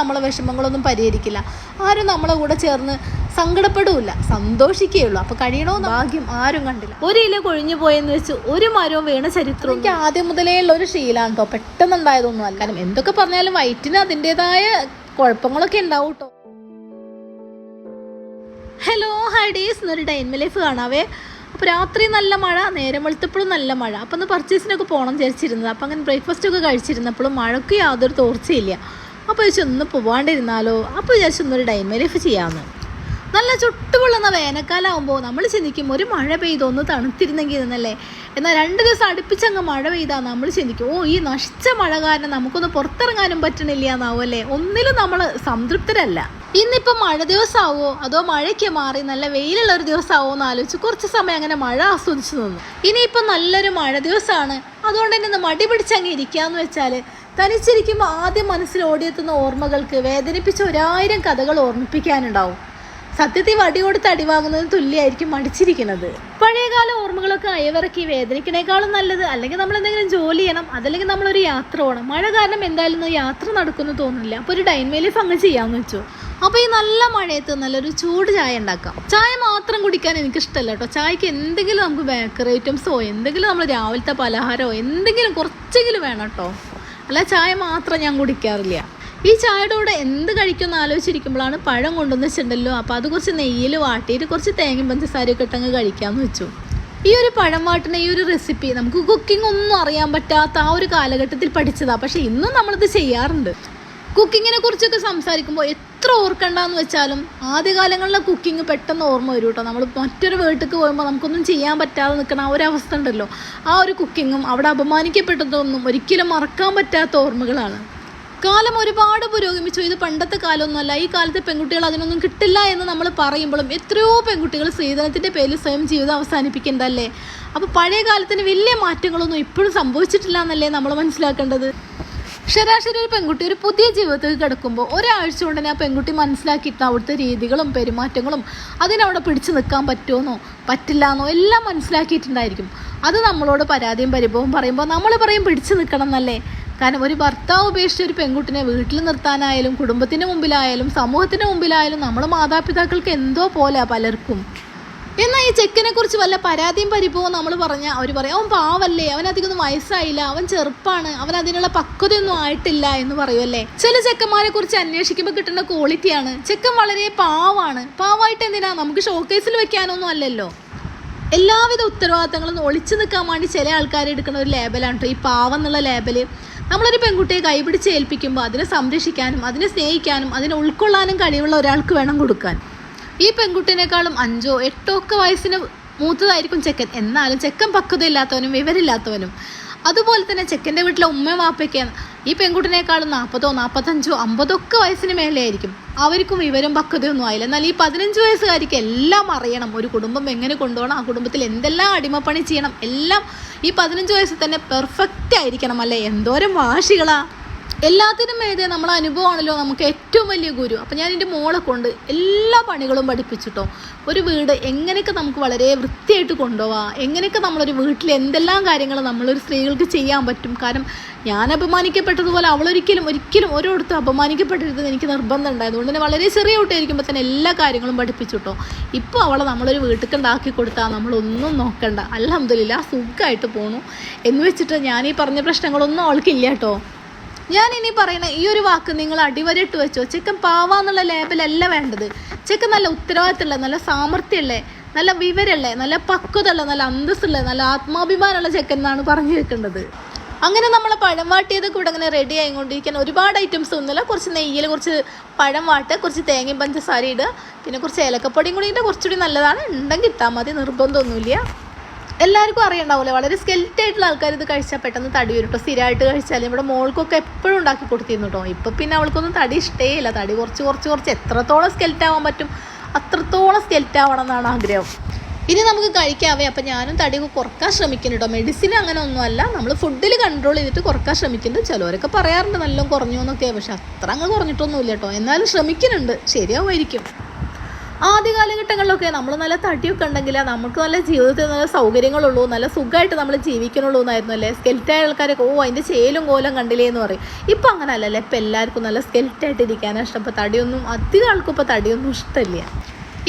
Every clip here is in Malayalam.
നമ്മളെ വിഷമങ്ങളൊന്നും പരിഹരിക്കില്ല. ആരും നമ്മളെ കൂടെ ചേർന്ന് സങ്കടപ്പെടില്ല. സന്തോഷിക്കുകയുള്ളൂ അപ്പോൾ കഴിയണോ ഭാഗ്യം ആരും കണ്ടില്ല. ഒരു ഇല കൊഴിഞ്ഞു പോയെന്ന് വെച്ച് ഒരു മരവും വീണ ചരിത്രം എനിക്ക് ആദ്യം മുതലേ ഉള്ള ഒരു ശീലാണ് കേട്ടോ പെട്ടെന്നുണ്ടായതൊന്നും അല്ല. കാരണം എന്തൊക്കെ പറഞ്ഞാലും വയറ്റിന് അതിന്റെതായ കുഴപ്പങ്ങളൊക്കെ ഉണ്ടാവും കേട്ടോ ഹലോ ഹൈഡീസ് എന്നൊരു ഡൈൻമ ലൈഫ് കാണാവേ. അപ്പോൾ രാത്രി നല്ല മഴ നേരം വെളുത്തപ്പോഴും നല്ല മഴ. അപ്പോൾ ഒന്ന് പർച്ചേസിനൊക്കെ പോകണം വിചാരിച്ചിരുന്നത്. അപ്പോൾ അങ്ങനെ ബ്രേക്ക്ഫാസ്റ്റ് ഒക്കെ കഴിച്ചിരുന്നപ്പോഴും മഴയ്ക്ക് യാതൊരു തോർച്ചയില്ല അപ്പോൾ ചോദിച്ചു ഒന്ന് പോവാണ്ടിരുന്നാലോ? അപ്പോൾ വിചാരിച്ചു ഒന്നൊരു ഡൈമ ലൈഫ് ചെയ്യാമെന്ന് നല്ല ചുട്ടുപൊള്ളുന്ന വേനൽക്കാലാവുമ്പോൾ നമ്മൾ ചിന്തിക്കും ഒരു മഴ പെയ്തൊന്ന് തണുത്തിരുന്നെങ്കിൽ എന്നല്ലേ എന്നാൽ രണ്ട് ദിവസം അടുപ്പിച്ചങ്ങ് മഴ പെയ്താൽ നമ്മൾ ചിന്തിക്കും ഓ ഈ നശിച്ച മഴ കാരണം നമുക്കൊന്ന് പുറത്തിറങ്ങാനും പറ്റണില്ല എന്നാവും അല്ലേ? ഒന്നിലും നമ്മൾ സംതൃപ്തരല്ല. ഇന്നിപ്പോൾ മഴ ദിവസമാവോ അതോ മഴയ്ക്ക് മാറി നല്ല വെയിലുള്ള ഒരു ദിവസമാവോ എന്ന് ആലോചിച്ച് കുറച്ച് സമയം അങ്ങനെ മഴ ആസ്വദിച്ചു നിന്നു. ഇനിയിപ്പോൾ നല്ലൊരു മഴ ദിവസമാണ് അതുകൊണ്ട് തന്നെ ഒന്ന് മടി പിടിച്ചങ്ങ് ഇരിക്കാന്ന് വെച്ചാൽ തനിച്ചിരിക്കുമ്പോൾ ആദ്യം മനസ്സിൽ ഓടിയെത്തുന്ന ഓർമ്മകൾക്ക് വേദനിപ്പിച്ച ഒരായിരം കഥകൾ ഓർമ്മിപ്പിക്കാനുണ്ടാവും. സത്യത്തിൽ വടി കൊടുത്ത് അടി വാങ്ങുന്നതിന് തുല്യമായിരിക്കും മടിച്ചിരിക്കുന്നത്. പഴയകാല ഓർമ്മകളൊക്കെ അയവിറക്കി വേദനിക്കണേക്കാളും നല്ലത് അല്ലെങ്കിൽ നമ്മൾ എന്തെങ്കിലും ജോലി ചെയ്യണം അതല്ലെങ്കിൽ നമ്മളൊരു യാത്ര പോകണം. മഴ കാരണം എന്തായാലും യാത്ര നടക്കുന്നു തോന്നുന്നില്ല. അപ്പോൾ ഒരു ഡൈൻമേലിഫ് അങ്ങ് ചെയ്യാമെന്ന് വെച്ചു. അപ്പോൾ ഈ നല്ല മഴയത്ത് നല്ലൊരു ചൂട് ചായ ഉണ്ടാക്കാം. ചായ മാത്രം കുടിക്കാൻ എനിക്ക് ഇഷ്ടമല്ല കേട്ടോ. ചായക്ക് എന്തെങ്കിലും നമുക്ക് ബേക്കറി ഐറ്റംസോ എന്തെങ്കിലും നമ്മൾ രാവിലത്തെ പലഹാരമോ എന്തെങ്കിലും കുറച്ചെങ്കിലും വേണം കേട്ടോ. അല്ല ചായ മാത്രം ഞാൻ കുടിക്കാറില്ല. ഈ ചായയുടെ കൂടെ എന്ത് കഴിക്കുമെന്ന് ആലോചിച്ചിരിക്കുമ്പോഴാണ് പഴം കൊണ്ടുവന്ന് വെച്ചിട്ടുണ്ടല്ലോ. അപ്പോൾ അത് കുറച്ച് നെയ്യിൽ വാട്ടിയിട്ട് കുറച്ച് തേങ്ങയും പഞ്ചസാരയൊക്കെ ഇട്ടങ്ങ് കഴിക്കാമെന്ന് വെച്ചു. ഈ ഒരു പഴം വാട്ടുന്ന ഈ ഒരു റെസിപ്പി നമുക്ക് കുക്കിംഗ് ഒന്നും അറിയാൻ പറ്റാത്ത ആ ഒരു കാലഘട്ടത്തിൽ പഠിച്ചതാണ് പക്ഷേ ഇന്നും നമ്മളിത് ചെയ്യാറുണ്ട്. കുക്കിങ്ങിനെ കുറിച്ചൊക്കെ സംസാരിക്കുമ്പോൾ എത്ര ഓർക്കണ്ടെന്ന് വെച്ചാലും ആദ്യകാലങ്ങളിലെ കുക്കിംഗ് പെട്ടെന്ന് ഓർമ്മ വരും കേട്ടോ നമ്മൾ മറ്റൊരു വീട്ടിലേക്ക് പോകുമ്പോൾ നമുക്കൊന്നും ചെയ്യാൻ പറ്റാതെ നിൽക്കുന്ന ആ ഒരു അവസ്ഥ ഉണ്ടല്ലോ. ആ ഒരു കുക്കിങ്ങും അവിടെ അപമാനിക്കപ്പെട്ടതൊന്നും ഒരിക്കലും മറക്കാൻ പറ്റാത്ത ഓർമ്മകളാണ്. കാലം ഒരുപാട് പുരോഗമിച്ചു. ഇത് പണ്ടത്തെ കാലമൊന്നുമല്ല ഈ കാലത്തെ പെൺകുട്ടികൾ അതിനൊന്നും കിട്ടില്ല എന്ന് നമ്മൾ പറയുമ്പോഴും എത്രയോ പെൺകുട്ടികൾ സ്ത്രീധനത്തിന്റെ പേരിൽ സ്വയം ജീവിതം അവസാനിപ്പിക്കേണ്ടല്ലേ അപ്പോൾ പഴയ കാലത്തിന് വലിയ മാറ്റങ്ങളൊന്നും ഇപ്പോഴും സംഭവിച്ചിട്ടില്ല എന്നല്ലേ നമ്മൾ മനസ്സിലാക്കേണ്ടത്? ശരാശരി ഒരു പെൺകുട്ടി ഒരു പുതിയ ജീവിതത്തിൽ കിടക്കുമ്പോൾ ഒരാഴ്ച കൊണ്ട് തന്നെ ആ പെൺകുട്ടി മനസ്സിലാക്കിയിട്ട് അവിടുത്തെ രീതികളും പെരുമാറ്റങ്ങളും. അതിനവിടെ പിടിച്ചു നിൽക്കാൻ പറ്റുമെന്നോ? പറ്റില്ല എന്നോ എല്ലാം മനസ്സിലാക്കിയിട്ടുണ്ടായിരിക്കും. അത് നമ്മളോട് പരാതിയും പരിഭവം പറയുമ്പോൾ നമ്മൾ പറയും പിടിച്ചു നിൽക്കണം എന്നല്ലേ. കാരണം ഒരു ഭർത്താവ് ഉപേക്ഷിച്ച ഒരു പെൺകുട്ടിനെ വീട്ടിൽ നിർത്താനായാലും കുടുംബത്തിന്റെ മുമ്പിലായാലും സമൂഹത്തിന്റെ മുമ്പിലായാലും നമ്മൾ മാതാപിതാക്കൾക്ക് എന്തോ പോലെ പലർക്കും. എന്നാൽ ഈ ചെക്കനെ കുറിച്ച് വല്ല പരാതിയും പരിഭവവും നമ്മൾ പറഞ്ഞാൽ അവർ പറയും അവൻ പാവല്ലേ അവൻ അധികം വയസ്സായില്ല അവൻ ചെറുപ്പാണ് അവൻ അതിനുള്ള പക്വതയൊന്നും ആയിട്ടില്ല എന്ന് പറയുമല്ലേ ചില ചെക്കന്മാരെ കുറിച്ച് അന്വേഷിക്കുമ്പോൾ കിട്ടുന്ന ക്വാളിറ്റിയാണ് ചെക്കൻ വളരെ പാവാണ്. പാവായിട്ട് എന്തിനാ? നമുക്ക് ഷോക്കേസിൽ വെക്കാനൊന്നും അല്ലല്ലോ. എല്ലാവിധ ഉത്തരവാദിത്തങ്ങളും ഒളിച്ചു നിൽക്കാൻ വേണ്ടി ചില ആൾക്കാർ എടുക്കുന്ന ഒരു ലേബലാണ് കേട്ടോ ഈ പാവം എന്നുള്ള ലേബൽ നമ്മളൊരു പെൺകുട്ടിയെ കൈപിടിച്ച് ഏൽപ്പിക്കുമ്പോൾ അതിനെ സംരക്ഷിക്കാനും അതിനെ സ്നേഹിക്കാനും അതിനെ ഉൾക്കൊള്ളാനും കഴിവുള്ള ഒരാൾക്ക് വേണം കൊടുക്കാൻ. ഈ പെൺകുട്ടിനേക്കാളും അഞ്ചോ എട്ടോ ഒക്കെ വയസ്സിന് മൂത്തതായിരിക്കും ചെക്കൻ. എന്നാലും ചെക്കൻ പക്വതയില്ലാത്തവനും വിവരമില്ലാത്തവനും. അതുപോലെ തന്നെ ചെക്കന്റെ വീട്ടിലെ ഉമ്മ വാപ്പയ്ക്ക് ഈ പെൺകുട്ടിനേക്കാളും നാൽപ്പതോ നാൽപ്പത്തഞ്ചോ അമ്പതോ ഒക്കെ വയസ്സിന് മേലെയായിരിക്കും. അവർക്കും വിവരം പക്വതയൊന്നും ആയില്ല. എന്നാൽ ഈ പതിനഞ്ച് വയസ്സുകാർക്ക് എല്ലാം അറിയണം. ഒരു കുടുംബം എങ്ങനെ കൊണ്ടുപോകണം? ആ കുടുംബത്തിൽ എന്തെല്ലാം അടിമപ്പണി ചെയ്യണം? എല്ലാം ഈ പതിനഞ്ച് വയസ്സിൽ തന്നെ പെർഫെക്റ്റ് ആയിരിക്കണം അല്ലേ? എന്തോരം വാശികളാ. എല്ലാത്തിനും ഏതേ നമ്മളെ അനുഭവമാണല്ലോ നമുക്ക് ഏറ്റവും വലിയ ഗുരു. അപ്പം ഞാൻ എന്റെ മോളെ കൊണ്ട് എല്ലാ പണികളും പഠിപ്പിച്ചിട്ടോ. ഒരു വീട് എങ്ങനെയൊക്കെ നമുക്ക് വളരെ വൃത്തിയായിട്ട് കൊണ്ടുപോവാം. എങ്ങനെയൊക്കെ നമ്മളൊരു വീട്ടിൽ എന്തെല്ലാം കാര്യങ്ങൾ നമ്മളൊരു സ്ത്രീകൾക്ക് ചെയ്യാൻ പറ്റും. കാരണം ഞാൻ അപമാനിക്കപ്പെട്ടതുപോലെ അവളൊരിക്കലും ഒരിക്കലും ഓരോടത്തും അപമാനിക്കപ്പെട്ടിരുന്നത് എനിക്ക് നിർബന്ധം അതുകൊണ്ട് തന്നെ വളരെ ചെറിയ കുട്ടിയായിരിക്കുമ്പോൾ തന്നെ എല്ലാ കാര്യങ്ങളും പഠിപ്പിച്ചിട്ടോ. ഇപ്പോൾ അവളെ നമ്മളൊരു വീട്ടിൽ ഉണ്ടാക്കി കൊടുത്താൽ നമ്മളൊന്നും നോക്കണ്ട. അലഹമില്ല സുഖമായിട്ട് പോണു. എന്ന് വെച്ചിട്ട് ഞാൻ ഈ പറഞ്ഞ പ്രശ്നങ്ങളൊന്നും അവൾക്കില്ല കേട്ടോ. ഞാൻ ഇനി പറയുന്ന ഈ ഒരു വാക്ക് നിങ്ങൾ അടിവരയിട്ട് വെച്ചോ. ചെക്കൻ പാവാന്നുള്ള ലേബലല്ല വേണ്ടത്. ചെക്കൻ നല്ല ഉത്തരവാദിത്തമുള്ള നല്ല സാമർഥ്യമല്ലേ നല്ല വിവരമല്ലേ നല്ല പക്വതയുള്ള നല്ല അന്തസ്സുള്ള നല്ല ആത്മാഭിമാനമുള്ള ചെക്കൻ എന്നാണ് പറഞ്ഞു വെക്കേണ്ടത് അങ്ങനെ നമ്മൾ പഴം വാട്ടിയത് കൂടെ അങ്ങനെ റെഡി ആയിക്കൊണ്ടിരിക്കാൻ ഒരുപാട് ഐറ്റംസ് ഒന്നുമില്ല. കുറച്ച് നെയ്യിൽ കുറച്ച് പഴം വാട്ട് കുറച്ച് തേങ്ങയും പഞ്ചസാര ഇടുക. പിന്നെ കുറച്ച് ഏലക്കപ്പൊടിയും കൂടി ഇട്ടാൽ കുറച്ചുകൂടി നല്ലതാണ്. ഉണ്ടെങ്കിൽ ഇട്ടാൽ മതി. നിർബന്ധമൊന്നുമില്ല. എല്ലാവർക്കും അറിയണ്ടാവില്ലേ വളരെ സ്കെൽറ്റ് ആയിട്ടുള്ള ആൾക്കാർ ഇത് കഴിച്ചാൽ പെട്ടെന്ന് തടി വരും കേട്ടോ സ്ഥിരമായിട്ട് കഴിച്ചാൽ ഇവിടെ മോൾക്കൊക്കെ എപ്പോഴും ഉണ്ടാക്കി കൊടുത്തിരുന്നു കേട്ടോ ഇപ്പം പിന്നെ അവൾക്കൊന്നും തടി ഇഷ്ടേയില്ല. തടി കുറച്ച് കുറച്ച് കുറച്ച് എത്രത്തോളം സ്കെൽറ്റ് ആവാൻ പറ്റും അത്രത്തോളം സ്കെൽറ്റ് ആവണം എന്നാണ് ആഗ്രഹം. ഇനി നമുക്ക് കഴിക്കാവേ. അപ്പം ഞാനും തടി കുറയ്ക്കാൻ ശ്രമിക്കുന്നു കേട്ടോ മെഡിസിൻ അങ്ങനെ ഒന്നുമല്ല. നമ്മൾ ഫുഡിൽ കൺട്രോൾ ചെയ്തിട്ട് കുറയ്ക്കാൻ ശ്രമിക്കുന്നുണ്ട്. ചിലവരൊക്കെ പറയാറുണ്ട് നല്ല കുറഞ്ഞു എന്നൊക്കെ. പക്ഷെ അത്ര അങ്ങ് കുറഞ്ഞിട്ടൊന്നുമില്ല കേട്ടോ എന്നാലും ശ്രമിക്കുന്നുണ്ട്. ശരിയാവുമായിരിക്കും. ആദ്യ കാലഘട്ടങ്ങളിലൊക്കെ നമ്മൾ നല്ല തടിയൊക്കെ ഉണ്ടെങ്കിൽ നമുക്ക് നല്ല ജീവിതത്തിൽ നല്ല സൗകര്യങ്ങളുള്ളൂ നല്ല സുഖമായിട്ട് നമ്മൾ ജീവിക്കണുള്ളൂ എന്നായിരുന്നു അല്ലേ? സ്കെൽറ്റായ ആൾക്കാരൊക്കെ ഓ അതിന്റെ ചേലും കോലം കണ്ടില്ലേ എന്ന് പറയും. ഇപ്പം അങ്ങനെ അല്ലല്ലേ ഇപ്പം എല്ലാവർക്കും നല്ല സ്കെൽറ്റായിട്ട് ഇരിക്കാനാണ് ഇഷ്ടം. ഇപ്പോൾ തടിയൊന്നും അധികം ആൾക്കും ഇപ്പോൾ തടിയൊന്നും ഇഷ്ടമില്ല.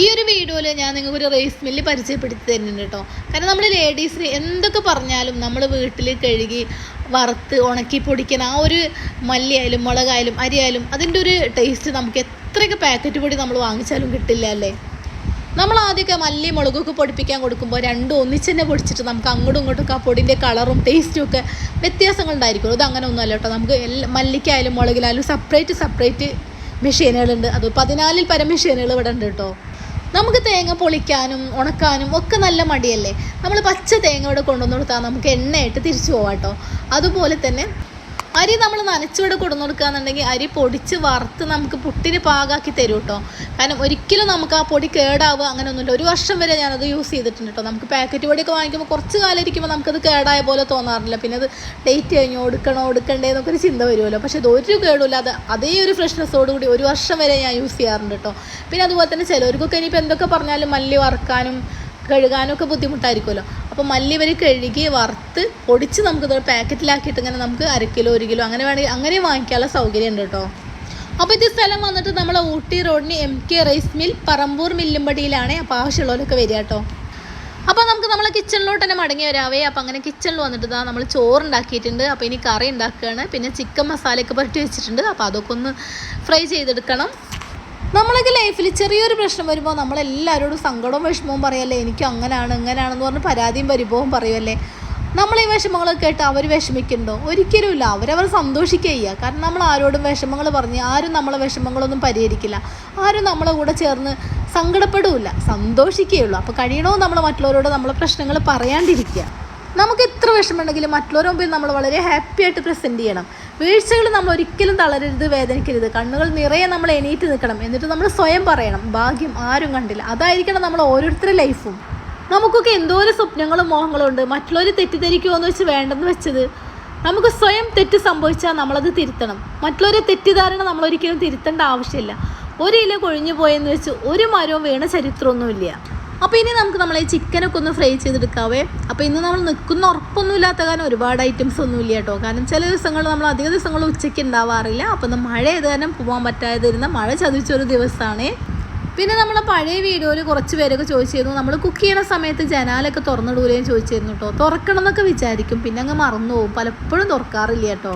ഈ ഒരു വീഡിയോയിൽ ഞാൻ നിങ്ങൾക്ക് ഒരു റൈസ് മില്ല് പരിചയപ്പെടുത്തി തരുന്നുണ്ട് കേട്ടോ. കാരണം നമ്മൾ ലേഡീസിന് എന്തൊക്കെ പറഞ്ഞാലും നമ്മൾ വീട്ടിൽ കഴുകി വറുത്ത് ഉണക്കി പൊടിക്കുന്ന ആ ഒരു മല്ലിയായാലും മുളകായാലും അരിയായാലും അതിന്റെ ഒരു ടേസ്റ്റ് നമുക്ക് എത്രയൊക്കെ പാക്കറ്റ് പൊടി നമ്മൾ വാങ്ങിച്ചാലും കിട്ടില്ല അല്ലേ? നമ്മൾ ആദ്യമൊക്കെ മല്ലി മുളകൊക്കെ പൊടിപ്പിക്കാൻ കൊടുക്കുമ്പോൾ രണ്ടും ഒന്നിച്ച് തന്നെ പൊടിച്ചിട്ട് നമുക്ക് അങ്ങോട്ടും ഇങ്ങോട്ടും ആ പൊടിന്റെ കളറും ടേസ്റ്റും ഒക്കെ വ്യത്യാസങ്ങൾ ഉണ്ടായിരിക്കും. ഇത് അങ്ങനെ ഒന്നും അല്ല കേട്ടോ. നമുക്ക് എല്ലാ മല്ലിക്കായാലും മുളകിലായാലും സെപ്പറേറ്റ് സെപ്പറേറ്റ് മെഷീനുകളുണ്ട് അത് പതിനാലിൽ പരം മെഷീനുകൾ ഇവിടെ ഉണ്ട് കേട്ടോ. നമുക്ക് തേങ്ങ പൊളിക്കാനും ഉണക്കാനും ഒക്കെ നല്ല മടിയല്ലേ? നമ്മൾ പച്ച തേങ്ങ ഇവിടെ കൊണ്ടുവന്ന് കൊടുത്താൽ നമുക്ക് എണ്ണയായിട്ട് തിരിച്ചു പോവാം കേട്ടോ. അതുപോലെ തന്നെ അരി നമ്മൾ നനച്ചുവിടെ കൊടുന്നു കൊടുക്കുകയെന്നുണ്ടെങ്കിൽ അരി പൊടിച്ച് വറുത്ത് നമുക്ക് പുട്ടിന് പാകാക്കി തരും കേട്ടോ കാരണം ഒരിക്കലും നമുക്ക് ആ പൊടി കേടാവുക അങ്ങനെയൊന്നുമില്ല ഒരു വർഷം വരെ ഞാനത് യൂസ് ചെയ്തിട്ടുണ്ട് കേട്ടോ നമുക്ക് പാക്കറ്റ് പൊടിയൊക്കെ വാങ്ങിക്കുമ്പോൾ കുറച്ച് കാലം ഇരിക്കുമ്പോൾ നമുക്കത് കേടായ പോലെ തോന്നാറില്ല. പിന്നെ അത് ഡേറ്റ് കഴിഞ്ഞോ എടുക്കണോ എടുക്കണ്ടേ എന്നൊക്കെ ഒരു ചിന്ത വരുമല്ലോ. പക്ഷേ ഇതൊരു കേടുമില്ല. അത് അതേ ഒരു ഫ്രഷ്നെസ്സോട് കൂടി ഒരു വർഷം വരെ ഞാൻ യൂസ് ചെയ്യാറുണ്ട് കേട്ടോ പിന്നെ അതുപോലെ തന്നെ ചിലവർക്കൊക്കെ ഇനിയിപ്പോൾ എന്തൊക്കെ പറഞ്ഞാലും മല്ലി വറുക്കാനും കഴുകാനും ഒക്കെ ബുദ്ധിമുട്ടായിരിക്കുമല്ലോ. അപ്പോൾ മല്ലി വരി കഴുകി വറുത്ത് പൊടിച്ച് നമുക്ക് നമുക്കിത് പാക്കറ്റിലാക്കിയിട്ട് ഇങ്ങനെ നമുക്ക് അര കിലോ ഒരു കിലോ അങ്ങനെ വേണമെങ്കിൽ അങ്ങനെ വാങ്ങിക്കാനുള്ള സൗകര്യം ഉണ്ട് കേട്ടോ. അപ്പോൾ ഇത് സ്ഥലം വന്നിട്ട് നമ്മളെ ഊട്ടി റോഡിന് M K rice mill Parambur മില്ലുംപടിയിലാണ് അപ്പോൾ ആവശ്യമുള്ളവരൊക്കെ വരിക കേട്ടോ. അപ്പോൾ നമുക്ക് നമ്മളെ കിച്ചണിലോട്ട് തന്നെ മടങ്ങി വരാവേ അപ്പോൾ അങ്ങനെ കിച്ചണിൽ വന്നിട്ട് നമ്മൾ ചോറ് ഉണ്ടാക്കിയിട്ടുണ്ട് അപ്പോൾ ഇനി കറി ഉണ്ടാക്കുകയാണ്. പിന്നെ ചിക്കൻ മസാലയൊക്കെ പുരട്ടി വെച്ചിട്ടുണ്ട്. അപ്പോൾ അതൊക്കെ ഒന്ന് ഫ്രൈ ചെയ്തെടുക്കണം. നമ്മളൊക്കെ ലൈഫിൽ ചെറിയൊരു പ്രശ്നം വരുമ്പോൾ നമ്മളെല്ലാവരോടും സങ്കടവും വിഷമവും പറയല്ലേ എനിക്ക് അങ്ങനെയാണ് ഇങ്ങനെയാണെന്ന് പറഞ്ഞ് പരാതിയും പരിഭവവും പറയുമല്ലേ നമ്മൾ ഈ വിഷമങ്ങളൊക്കെ കേട്ട് അവർ വിഷമിക്കുന്നുണ്ടോ? ഒരിക്കലുമില്ല അവരവർ സന്തോഷിക്കുക കാരണം നമ്മൾ ആരോടും വിഷമങ്ങൾ പറഞ്ഞ് ആരും നമ്മളെ വിഷമങ്ങളൊന്നും പരിഹരിക്കില്ല. ആരും നമ്മളെ കൂടെ ചേർന്ന് സങ്കടപ്പെടില്ല. സന്തോഷിക്കുകയുള്ളൂ അപ്പോൾ കഴിയണോ നമ്മൾ മറ്റുള്ളവരോട് നമ്മളെ പ്രശ്നങ്ങൾ പറയാണ്ടിരിക്കുക. നമുക്ക് എത്ര വിഷമമുണ്ടെങ്കിലും മറ്റുള്ളവരുടെ മുമ്പിൽ നമ്മൾ വളരെ ഹാപ്പി ആയിട്ട് പ്രസന്റ് ചെയ്യണം. വീഴ്ചകൾ നമ്മൾ ഒരിക്കലും തളരരുത് വേദനിക്കരുത്. കണ്ണുകൾ നിറയെ നമ്മൾ എണീറ്റ് നിൽക്കണം. എന്നിട്ട് നമ്മൾ സ്വയം പറയണം ഭാഗ്യം ആരും കണ്ടില്ല. അതായിരിക്കണം നമ്മൾ ഓരോരുത്തരുടെ ലൈഫും നമുക്കൊക്കെ എന്തോരം സ്വപ്നങ്ങളും മോഹങ്ങളും ഉണ്ട്. മറ്റുള്ളവർ തെറ്റിദ്ധരിക്കുമോ എന്ന് വെച്ച് വേണ്ടെന്ന് വെച്ചത്? നമുക്ക് സ്വയം തെറ്റ് സംഭവിച്ചാൽ നമ്മളത് തിരുത്തണം. മറ്റുള്ളവരെ തെറ്റിദ്ധാരണ നമ്മളൊരിക്കലും തിരുത്തേണ്ട ആവശ്യമില്ല. ഒരു ഇല കൊഴിഞ്ഞു പോയെന്ന് വെച്ച് ഒരു മരവും വീണ ചരിത്രമൊന്നുമില്ല. അപ്പോൾ ഇനി നമുക്ക് നമ്മളെ ചിക്കനൊക്കെ ഒന്ന് ഫ്രൈ ചെയ്തെടുക്കാവേ. അപ്പോൾ ഇന്ന് നമ്മൾ നിൽക്കുന്ന ഉറപ്പൊന്നും ഇല്ലാത്ത കാരണം ഒരുപാട് ഐറ്റംസ് ഒന്നും ഇല്ല കേട്ടോ. കാരണം ചില ദിവസങ്ങൾ നമ്മൾ അധിക ദിവസങ്ങൾ ഉച്ചയ്ക്ക് ഉണ്ടാവാറില്ല. അപ്പോൾ മഴ ഏത് കാരണം പോകാൻ പറ്റാതിരുന്ന മഴ ചതിച്ചൊരു ദിവസമാണ് പിന്നെ നമ്മൾ പഴയ വീഡിയോയിൽ കുറച്ച് പേരൊക്കെ ചോദിച്ചിരുന്നു. നമ്മൾ കുക്ക് ചെയ്യുന്ന സമയത്ത് ജനാലൊക്കെ തുറന്നിടൂലേന്ന് ചോദിച്ചിരുന്നു കേട്ടോ. തുറക്കണം എന്നൊക്കെ വിചാരിക്കും. പിന്നെ അങ്ങ് മറന്നു പോകും. പലപ്പോഴും തുറക്കാറില്ല കേട്ടോ.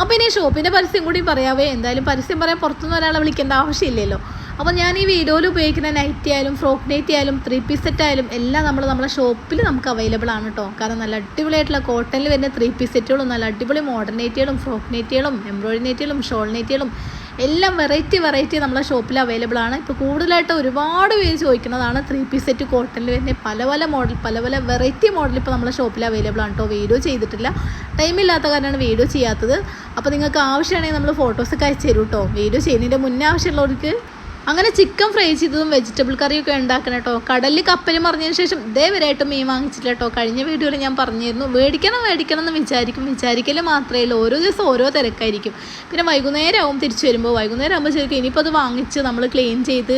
അപ്പോൾ ഇനി ഷോപ്പിന്റെ പരസ്യം കൂടി പറയാവേ. എന്തായാലും പരസ്യം പറയാൻ പുറത്തുനിന്ന് ഒരാളെ വിളിക്കേണ്ട ആവശ്യമില്ലല്ലോ. അപ്പോൾ ഞാൻ ഈ വീഡിയോയിൽ ഉപയോഗിക്കുന്ന നൈറ്റി ആയാലും ഫ്രോക്ക് നൈറ്റി ആയാലും ത്രീ പീസ് സെറ്റ് ആയാലും എല്ലാം നമ്മൾ നമ്മുടെ ഷോപ്പിൽ നമുക്ക് അവൈലബിൾ ആണ് കേട്ടോ കാരണം നല്ല അടിപൊളിയായിട്ടുള്ള കോട്ടണിൽ വരുന്ന ത്രീ പീസ് സെറ്റുകളും നല്ല അടിപൊളി മോഡേൺ നൈറ്റികളും ഫ്രോക്ക് നൈറ്റികളും എംബ്രോയിഡറി നൈറ്റികളും ഷോൾ നൈറ്റികളും എല്ലാം വെറൈറ്റി വെറൈറ്റി നമ്മളെ ഷോപ്പിൽ അവൈലബിൾ ആണ്. ഇപ്പോൾ കൂടുതലായിട്ട് ഒരുപാട് പേര് ചോദിക്കുന്നതാണ് ത്രീ പീസ് സെറ്റ് കോട്ടണിൽ വരുന്ന പല പല മോഡൽ പല പല വെറൈറ്റി മോഡൽ ഇപ്പോൾ നമ്മളെ ഷോപ്പിൽ അവൈലബിൾ ആണ് കേട്ടോ വീഡിയോ ചെയ്തിട്ടില്ല. ടൈമില്ലാത്ത കാരണമാണ് വീഡിയോ ചെയ്യാത്തത്. അപ്പോൾ നിങ്ങൾക്ക് ആവശ്യമാണെങ്കിൽ നമ്മൾ ഫോട്ടോസൊക്കെ അയച്ചു തരും കേട്ടോ വീഡിയോ ചെയ്യുന്നതിന്റെ മുന്നേ ആവശ്യമുള്ളവർക്ക് അങ്ങനെ ചിക്കൻ ഫ്രൈ ചെയ്തതും വെജിറ്റബിൾ കറിയൊക്കെ ഉണ്ടാക്കണം കേട്ടോ. കടലിൽ കപ്പൽ മറിഞ്ഞതിന് ശേഷം ഇതേവരെയായിട്ട് മീൻ വാങ്ങിച്ചില്ല കേട്ടോ. കഴിഞ്ഞ വീഡിയോയിൽ ഞാൻ പറഞ്ഞിരുന്നു മേടിക്കണം മേടിക്കണം എന്ന് വിചാരിക്കും. വിചാരിക്കൽ മാത്രമേ ഉള്ളൂ. ഓരോ ദിവസം ഓരോ തിരക്കായിരിക്കും. പിന്നെ വൈകുന്നേരം ആവും തിരിച്ചു വരുമ്പോൾ. വൈകുന്നേരം ആകുമ്പോൾ ശരിക്കും ഇനിയിപ്പോൾ അത് വാങ്ങിച്ച് നമ്മൾ ക്ലീൻ ചെയ്ത്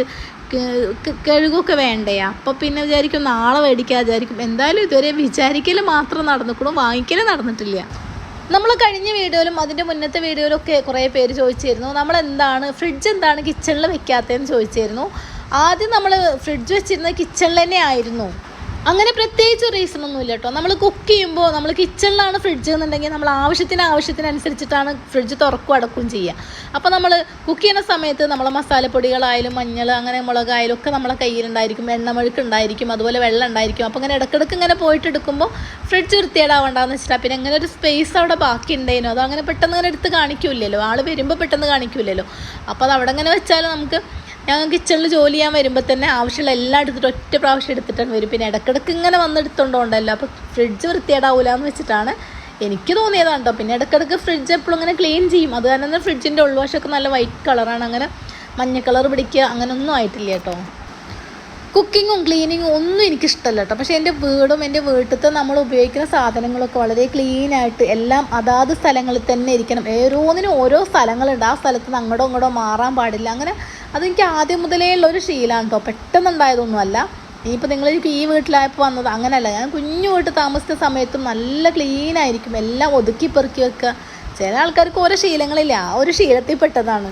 കഴുകൊക്കെ വേണ്ടേ? അപ്പോൾ പിന്നെ വിചാരിക്കും നാളെ മേടിക്കാൻ വിചാരിക്കും. എന്തായാലും ഇതുവരെ വിചാരിക്കൽ മാത്രം നടന്നിക്കണു വാങ്ങിക്കൽ നടന്നിട്ടില്ല. നമ്മൾ കഴിഞ്ഞ വീഡിയോയിലും അതിന്റെ മുന്നത്തെ വീഡിയോയിലും ഒക്കെ കുറേ പേര് ചോദിച്ചിരുന്നു. നമ്മൾ എന്താണ് ഫ്രിഡ്ജ് എന്താണ് കിച്ചണിൽ വെക്കാത്തതെന്ന് ചോദിച്ചിരുന്നു. ആദ്യം നമ്മൾ ഫ്രിഡ്ജ് വെച്ചിരുന്നത് കിച്ചണിൽ തന്നെ ആയിരുന്നു. അങ്ങനെ പ്രത്യേകിച്ച് റീസൺ ഒന്നുമില്ല കേട്ടോ. നമ്മൾ കുക്ക് ചെയ്യുമ്പോൾ നമ്മൾ കിച്ചണിലാണ് ഫ്രിഡ്ജ് എന്നുണ്ടെങ്കിൽ നമ്മൾ ആവശ്യത്തിന് ആവശ്യത്തിനനുസരിച്ചിട്ടാണ് ഫ്രിഡ്ജ് തുറക്കും അടക്കും ചെയ്യുക അപ്പോൾ നമ്മൾ കുക്ക് ചെയ്യുന്ന സമയത്ത് നമ്മൾ മസാലപ്പൊടികളായാലും മഞ്ഞൾ അങ്ങനെ മുളകായാലും ഒക്കെ നമ്മളെ കയ്യിലുണ്ടായിരിക്കും. എണ്ണമഴുക്ക് ഉണ്ടായിരിക്കും അതുപോലെ വെള്ളം ഉണ്ടായിരിക്കും. അപ്പോൾ അങ്ങനെ ഇടക്കിടക്ക് ഇങ്ങനെ പോയിട്ട് എടുക്കുമ്പോൾ ഫ്രിഡ്ജ് വൃത്തിയേടാവണ്ടെന്ന് വെച്ചിട്ടാണ് പിന്നെ അങ്ങനെ ഒരു സ്പേസ് അവിടെ ബാക്കി ഉണ്ടായിരുന്നു അത് അങ്ങനെ പെട്ടെന്ന് ഇങ്ങനെ എടുത്ത് കാണിക്കില്ലല്ലോ. ആൾ വരുമ്പോൾ പെട്ടെന്ന് കാണിക്കില്ലല്ലോ. അപ്പോൾ അത് അവിടെ അങ്ങനെ വെച്ചാൽ നമുക്ക് ഞങ്ങൾ കിച്ചണിൽ ജോലി ചെയ്യാൻ വരുമ്പോൾ തന്നെ ആവശ്യമുള്ള എല്ലാം എടുത്തിട്ട് ഒറ്റ പ്രാവശ്യം എടുത്തിട്ടാണ് വരും. പിന്നെ ഇടയ്ക്കിടയ്ക്ക് ഇങ്ങനെ വന്നെടുത്തോണ്ടോണ്ടല്ലോ. അപ്പോൾ ഫ്രിഡ്ജ് വൃത്തിയേടാവില്ല എന്ന് വെച്ചിട്ടാണ് എനിക്ക് തോന്നിയതാണ് കേട്ടോ പിന്നെ ഇടയ്ക്കിടയ്ക്ക് ഫ്രിഡ്ജ് എപ്പോഴും ഇങ്ങനെ ക്ലീൻ ചെയ്യും. അത് കാരണം ഫ്രിഡ്ജിന്റെ ഉൾവശമൊക്കെ നല്ല വൈറ്റ് കളറാണ് അങ്ങനെ മഞ്ഞ കളർ പിടിക്കുക അങ്ങനെയൊന്നും ആയിട്ടില്ല കേട്ടോ. കുക്കിങ്ങും ക്ലീനിങ്ങും ഒന്നും എനിക്കിഷ്ടമല്ല കേട്ടോ. പക്ഷേ എന്റെ വീടും എന്റെ വീട്ടിലത്തെ നമ്മൾ ഉപയോഗിക്കുന്ന സാധനങ്ങളൊക്കെ വളരെ ക്ലീനായിട്ട് എല്ലാം അതാത് സ്ഥലങ്ങളിൽ തന്നെ ഇരിക്കണം. ഓരോന്നിനും ഓരോ സ്ഥലങ്ങളുണ്ട്. ആ സ്ഥലത്ത് നിന്ന് അങ്ങോട്ടോ ഇങ്ങോട്ടോ മാറാൻ പാടില്ല. അങ്ങനെ അതെനിക്ക് ആദ്യം മുതലേ ഉള്ള ഒരു ശീലമാണ് കേട്ടോ. പെട്ടെന്നുണ്ടായതൊന്നുമല്ല ഇനിയിപ്പോൾ നിങ്ങൾ ഈ വീട്ടിലായപ്പോൾ വന്നത് അങ്ങനെയല്ല. ഞാൻ കുഞ്ഞു വീട്ടിൽ താമസിച്ച സമയത്തും നല്ല ക്ലീനായിരിക്കും എല്ലാം ഒതുക്കി പെറുക്കി വെക്കുക. ചില ആൾക്കാർക്ക് ഓരോ ശീലങ്ങളില്ല. ആ ഒരു ശീലത്തിൽ പെട്ടതാണ്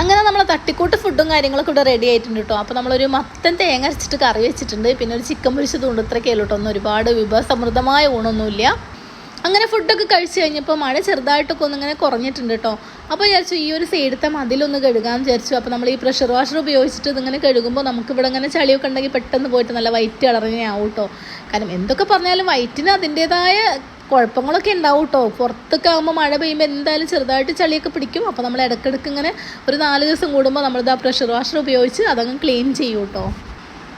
അങ്ങനെ നമ്മൾ തട്ടിക്കൂട്ട് ഫുഡും കാര്യങ്ങളൊക്കെ ഇവിടെ റെഡി ആയിട്ടുണ്ട് കേട്ടോ അപ്പോൾ നമ്മളൊരു മത്തൻ തേങ്ങ അരച്ചിട്ട് കറി വെച്ചിട്ടുണ്ട്. പിന്നെ ഒരു ചിക്കൻ പൊരിച്ചത് കൊണ്ട് ഇത്രയൊക്കെ കേട്ടോ ഒന്നും ഒരുപാട് വിഭവസമൃദ്ധമായ ഊണൊന്നുമില്ല അങ്ങനെ ഫുഡൊക്കെ കഴിച്ച് കഴിഞ്ഞപ്പോൾ മഴ ചെറുതായിട്ടൊക്കെ ഒന്ന് ഇങ്ങനെ കുറഞ്ഞിട്ടുണ്ട് കേട്ടോ അപ്പോൾ വിചാരിച്ചു ഈ ഒരു സൈഡത്തെ മതിലൊന്ന് കഴുകാമെന്ന് വിചാരിച്ചു. അപ്പോൾ നമ്മൾ ഈ പ്രഷർ വാഷർ ഉപയോഗിച്ചിട്ട് ഇതിങ്ങനെ കഴുകുമ്പോൾ നമുക്ക് ഇവിടെ ഇങ്ങനെ ചളിയൊക്കെ ഉണ്ടെങ്കിൽ പെട്ടെന്ന് പോയിട്ട് നല്ല വൈറ്റ് കളറിനെ ആവും കേട്ടോ കാരണം എന്തൊക്കെ പറഞ്ഞാലും വൈറ്റിന് അതിന്റേതായ കുഴപ്പങ്ങളൊക്കെ ഉണ്ടാവും കേട്ടോ പുറത്തൊക്കെ ആകുമ്പോൾ മഴ പെയ്യുമ്പോൾ എന്തായാലും ചെറുതായിട്ട് ചളിയൊക്കെ പിടിക്കും. അപ്പോൾ നമ്മൾ ഇടയ്ക്കിടയ്ക്ക് ഇങ്ങനെ ഒരു നാല് ദിവസം കൂടുമ്പോൾ നമ്മളിത് ആ പ്രഷർ വാഷർ ഉപയോഗിച്ച് അതങ്ങ് ക്ലീൻ ചെയ്യും കേട്ടോ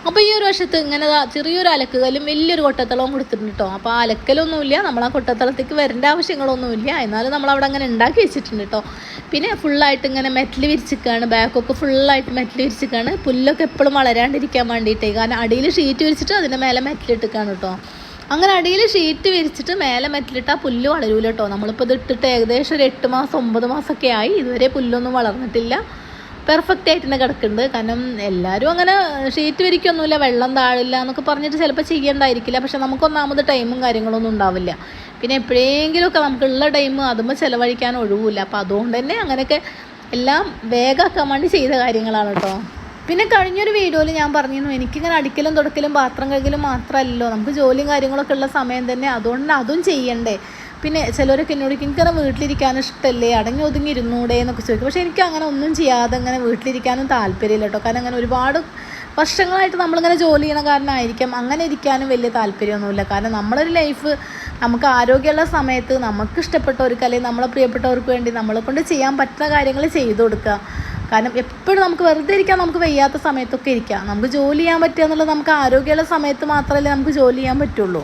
അപ്പോൾ ഈ ഒരു വശത്ത് ഇങ്ങനെ ചെറിയൊരു അലക്കുകല്ലും വലിയൊരു കൊട്ടത്തളവും കൊടുത്തിട്ടുണ്ട് കേട്ടോ അപ്പോൾ ആ അലക്കലൊന്നുമില്ല. നമ്മൾ ആ കൊട്ടത്തളത്തേക്ക് വരേണ്ട ആവശ്യങ്ങളൊന്നുമില്ല. എന്നാലും നമ്മൾ അവിടെ അങ്ങനെ ഉണ്ടാക്കി വെച്ചിട്ടുണ്ട് കേട്ടോ പിന്നെ ഫുള്ളായിട്ട് ഇങ്ങനെ മെറ്റൽ വിരിച്ചിക്കാണ്. ബാക്കൊക്കെ ഫുള്ളായിട്ട് മെറ്റൽ വിരിച്ചിക്കാണ്. പുല്ലൊക്കെ എപ്പോഴും വളരാണ്ടിരിക്കാൻ വേണ്ടിയിട്ടേ. കാരണം അടിയിൽ ഷീറ്റ് വിരിച്ചിട്ട് അതിന്റെ മേലെ മെറ്റലിട്ടിക്കാണ് കേട്ടോ അങ്ങനെ അടിയിൽ ഷീറ്റ് വിരിച്ചിട്ട് മേലെ മെറ്റലിട്ടാൽ പുല്ല് വളരൂല കേട്ടോ നമ്മളിപ്പോൾ ഇത് ഇട്ടിട്ട് ഏകദേശം ഒരു എട്ട് മാസം ഒമ്പത് മാസമൊക്കെ ആയി. ഇതുവരെ പുല്ലൊന്നും വളർന്നിട്ടില്ല. പെർഫെക്റ്റ് ആയിട്ട് തന്നെ കിടക്കുന്നുണ്ട്. കാരണം എല്ലാവരും അങ്ങനെ ഷീറ്റ് വിരിക്കൊന്നുമില്ല വെള്ളം താഴില്ല എന്നൊക്കെ പറഞ്ഞിട്ട് ചിലപ്പോൾ ചെയ്യേണ്ടായിരിക്കില്ല. പക്ഷെ നമുക്കൊന്നാമത് ടൈമും കാര്യങ്ങളൊന്നും ഉണ്ടാവില്ല. പിന്നെ എപ്പോഴെങ്കിലുമൊക്കെ നമുക്കുള്ള ടൈം അതുമ്പോൾ ചിലവഴിക്കാൻ ഒഴിവില്ല. അപ്പോൾ അതുകൊണ്ട് തന്നെ അങ്ങനെയൊക്കെ എല്ലാം വേഗമാക്കാൻ വേണ്ടി ചെയ്ത കാര്യങ്ങളാണ് കേട്ടോ. പിന്നെ കഴിഞ്ഞൊരു വീഡിയോയിൽ ഞാൻ പറഞ്ഞിരുന്നു എനിക്കിങ്ങനെ അടിക്കലും തുടക്കലും പാത്രം കഴുകലും മാത്രമല്ലല്ലോ. നമുക്ക് ജോലിയും കാര്യങ്ങളൊക്കെ ഉള്ള സമയം തന്നെ അതുകൊണ്ട് അതും ചെയ്യണ്ടേ. പിന്നെ ചിലരൊക്കെ എന്നോട് എനിക്കങ്ങനെ വീട്ടിലിരിക്കാൻ ഇഷ്ടമല്ലേ അടങ്ങി ഒതുങ്ങി ഇരുന്നൂടെ? എന്നൊക്കെ ചോദിക്കും. പക്ഷേ എനിക്ക് അങ്ങനെ ഒന്നും ചെയ്യാതെ അങ്ങനെ വീട്ടിലിരിക്കാനും താല്പര്യമില്ല കേട്ടോ. കാരണം അങ്ങനെ ഒരുപാട് വർഷങ്ങളായിട്ട് നമ്മളിങ്ങനെ ജോലി ചെയ്യുന്ന കാരണമായിരിക്കാം. അങ്ങനെ ഇരിക്കാനും വലിയ താല്പര്യമൊന്നുമില്ല. കാരണം നമ്മളൊരു ലൈഫ് നമുക്ക് ആരോഗ്യമുള്ള സമയത്ത് നമുക്ക് ഇഷ്ടപ്പെട്ടവർക്ക് അല്ലെങ്കിൽ നമ്മളെ പ്രിയപ്പെട്ടവർക്ക് വേണ്ടി നമ്മളെ കൊണ്ട് ചെയ്യാൻ പറ്റുന്ന കാര്യങ്ങൾ ചെയ്തു കൊടുക്കുക. കാരണം എപ്പോഴും നമുക്ക് വെറുതെ ഇരിക്കാൻ നമുക്ക് വയ്യാത്ത സമയത്തൊക്കെ ഇരിക്കാം. നമുക്ക് ജോലി ചെയ്യാൻ പറ്റുക എന്നുള്ളത് നമുക്ക് ആരോഗ്യമുള്ള സമയത്ത് മാത്രമല്ലേ നമുക്ക് ജോലി ചെയ്യാൻ പറ്റുള്ളൂ.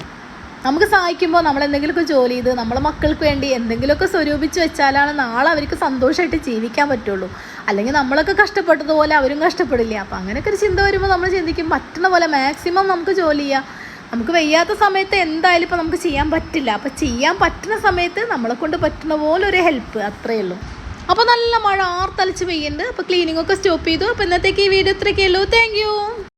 നമുക്ക് സഹായിക്കുമ്പോൾ നമ്മൾ എന്തെങ്കിലുമൊക്കെ ജോലി ചെയ്ത് നമ്മളെ മക്കൾക്ക് വേണ്ടി എന്തെങ്കിലുമൊക്കെ സ്വരൂപിച്ച് വെച്ചാലാണ് നാളെ അവർക്ക് സന്തോഷമായിട്ട് ജീവിക്കാൻ പറ്റുള്ളൂ. അല്ലെങ്കിൽ നമ്മളൊക്കെ കഷ്ടപ്പെട്ടതുപോലെ അവരും കഷ്ടപ്പെടില്ല. അപ്പോൾ അങ്ങനെയൊക്കെ ഒരു ചിന്ത വരുമ്പോൾ നമ്മൾ ചിന്തിക്കും പറ്റുന്ന പോലെ മാക്സിമം നമുക്ക് ജോലി ചെയ്യാം. നമുക്ക് വയ്യാത്ത സമയത്ത് എന്തായാലും ഇപ്പോൾ നമുക്ക് ചെയ്യാൻ പറ്റില്ല. അപ്പോൾ ചെയ്യാൻ പറ്റുന്ന സമയത്ത് നമ്മളെ കൊണ്ട് പറ്റുന്ന പോലെ ഒരു ഹെൽപ്പ് അത്രയേ ഉള്ളൂ. അപ്പോൾ നല്ല മഴ ആർത്തലച്ച് പെയ്യുന്നുണ്ട്. അപ്പോൾ ക്ലീനിങ് ഒക്കെ സ്റ്റോപ്പ് ചെയ്തു. അപ്പോൾ ഇന്നത്തേക്ക് ഈ വീഡിയോ ഇത്രയൊക്കെ ഉള്ളൂ. താങ്ക്